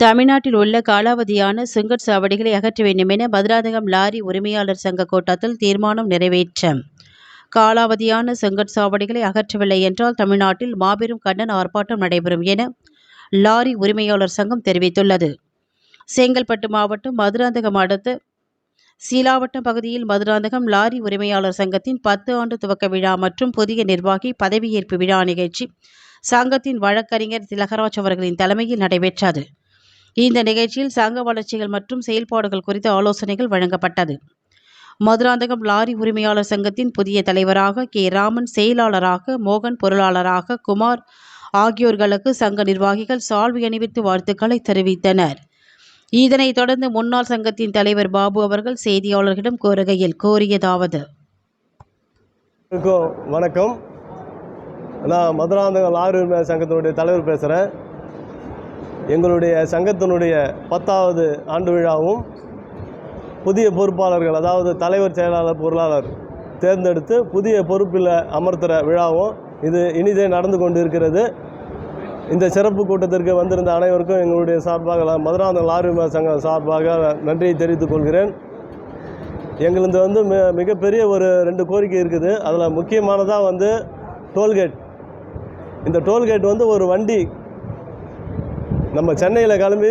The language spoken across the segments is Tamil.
தமிழ்நாட்டில் உள்ள காலாவதியான சுங்கட் சாவடிகளை அகற்ற வேண்டும் என மதுராந்தகம் லாரி உரிமையாளர் சங்க கூட்டத்தில் தீர்மானம் நிறைவேற்றம். காலாவதியான செங்கட் சாவடிகளை அகற்றவில்லை என்றால் தமிழ்நாட்டில் மாபெரும் கண்டன ஆர்ப்பாட்டம் நடைபெறும் என லாரி உரிமையாளர் சங்கம் தெரிவித்துள்ளது. செங்கல்பட்டு மாவட்டம் மதுராந்தகம் அடுத்த சீலாவட்டம் பகுதியில் மதுராந்தகம் லாரி உரிமையாளர் சங்கத்தின் பத்து ஆண்டு துவக்க விழா மற்றும் புதிய நிர்வாகி பதவியேற்பு விழா நிகழ்ச்சி சங்கத்தின் வழக்கறிஞர் திலகராஜ் அவர்களின் தலைமையில் நடைபெற்றது. இந்த நிகழ்ச்சியில் சங்க வளர்ச்சிகள் மற்றும் செயல்பாடுகள் குறித்த ஆலோசனைகள் வழங்கப்பட்டது. மதுராந்தகம் லாரி உரிமையாளர் சங்கத்தின் புதிய தலைவராக கே. ராமன் செயலாளராக மோகன் பொருளாளராக குமார் ஆகியோர்களுக்கு சங்க நிர்வாகிகள் சால்வி அணிவித்து வாழ்த்துக்களை தெரிவித்தனர். இதனைத் தொடர்ந்து முன்னாள் சங்கத்தின் தலைவர் பாபு அவர்கள் செய்தியாளர்களிடம் கோருகையில் கோரியதாவது. வணக்கம். நான் மதுராந்தகம் லாரி உரிமையாளர் சங்கத்தினுடைய தலைவர் பேசுகிறேன் எங்களுடைய சங்கத்தினுடைய பத்தாவது ஆண்டு விழாவும் புதிய பொறுப்பாளர்கள் அதாவது தலைவர் செயலாளர் பொருளாளர் தேர்ந்தெடுத்து புதிய பொறுப்பில் அமர்த்துகிற விழாவும் இது இனிதே நடந்து கொண்டு இருக்கிறது இந்த சிறப்பு கூட்டத்திற்கு வந்திருந்த அனைவருக்கும் எங்களுடைய சார்பாக ல- மதுராந்தகம் சங்கம் சார்பாக நன்றியை தெரிவித்துக் கொள்கிறேன். எங்களுது வந்து மி மிகப்பெரிய ஒரு ரெண்டு கோரிக்கை இருக்குது. அதில் முக்கியமானதாக வந்து டோல்கேட். இந்த டோல்கேட் வந்து ஒரு வண்டி நம்ம சென்னையில் கிளம்பி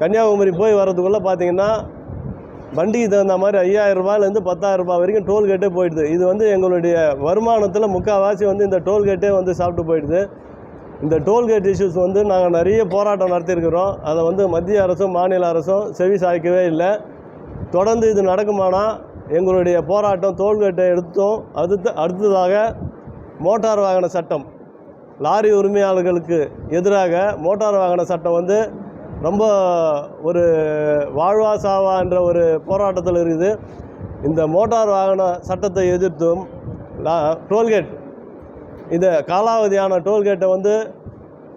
கன்னியாகுமரி போய் வர்றதுக்குள்ளே பார்த்தீங்கன்னா வண்டிக்கு தகுந்த மாதிரி ஐயாயிரம் ரூபாயிலேருந்து பத்தாயிரம் ரூபாய் வரைக்கும் டோல்கேட்டே போயிடுது. இது வந்து எங்களுடைய வருமானத்தில் முக்கால்வாசி வந்து இந்த டோல்கேட்டே வந்து சாப்பிட்டு போயிடுது. இந்த டோல்கேட் இஷ்யூஸ் வந்து நாங்கள் நிறைய போராட்டம் நடத்தியிருக்கிறோம். அதை வந்து மத்திய அரசும் மாநில அரசும் செவி சாய்க்கவே இல்லை. தொடர்ந்து இது நடக்குமானால் எங்களுடைய போராட்டம் டோல்கேட்டை எடுத்தோம் அடுத்து அடுத்ததாக மோட்டார் வாகன சட்டம். லாரி உரிமையாளர்களுக்கு எதிராக மோட்டார் வாகன சட்டம் வந்து ரொம்ப ஒரு வாழ்வா சாவா என்ற ஒரு போராட்டத்தில் இருக்குது. இந்த மோட்டார் வாகன சட்டத்தை எதிர்த்தும் டோல்கேட் இந்த காலாவதியான டோல்கேட்டை வந்து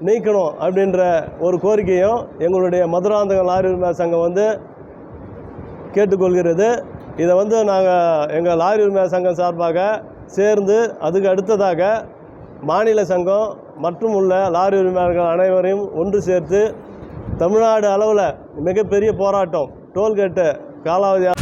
நீக்கணும் அப்படின்ற ஒரு கோரிக்கையும் எங்களுடைய மதுராந்தக லாரி உரிமை சங்கம் வந்து கேட்டுக்கொள்கிறது. இதை வந்து நாங்கள் எங்கள் லாரி உரிமை சங்கம் சார்பாக சேர்ந்து அதுக்கு அடுத்ததாக மாநில சங்கம் மற்றும் உள்ள லாரி உரிமையாளர்கள் அனைவரையும் ஒன்று சேர்த்து தமிழ்நாடு அளவில் மிகப்பெரிய போராட்டம் டோல்கேட்டு காலாவதியாக